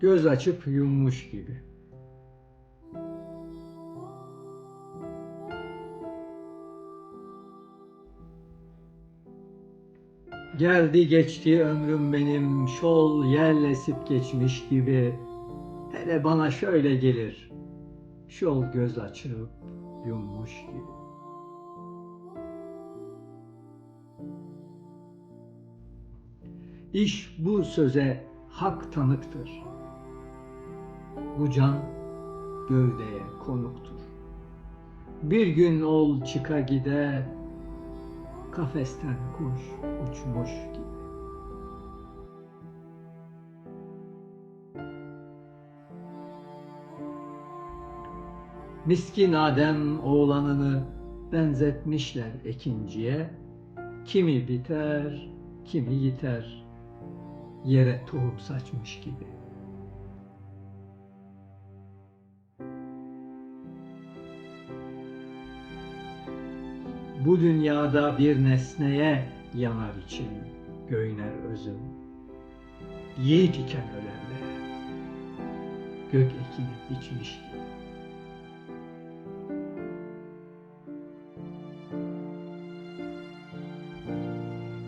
göz açıp yummuş gibi. Geldi geçti ömrüm benim şol yel esip geçmiş gibi. Hele bana şöyle gelir. Şol göz açıp yummuş gibi. İş bu söze hak tanıktır. Bu can gövdeye konuktur. Bir gün ol çıka gide, kafesten kuş uçmuş gibi. Miskin Adem oğlanını benzetmişler ekinciye. Kimi biter, kimi yiter. Yere tohum saçmış gibi. Bu dünyada bir nesneye yanar için göyner özüm. Yiğit iken ölenlere gök ekini biçmiş.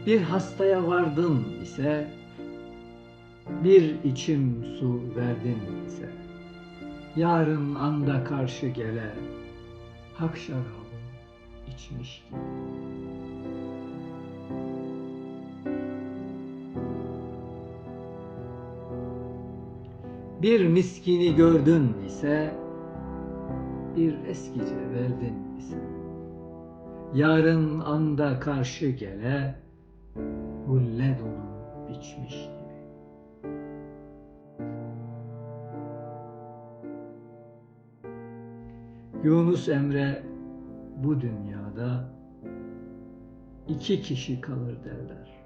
Bir hastaya vardın ise bir içim su verdin ise yarın anda karşı gele hak şarabı gibi. Bir miskini gördün ise bir eskice verdin ise yarın anda karşı gele hulle dolu biçmiş gibi. Yunus Emre bu dünyada iki kişi kalır derler.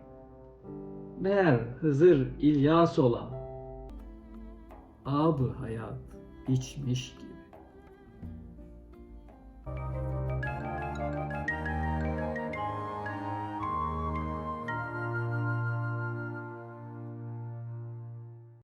Meğer Hızır İlyas olan abı hayat içmiş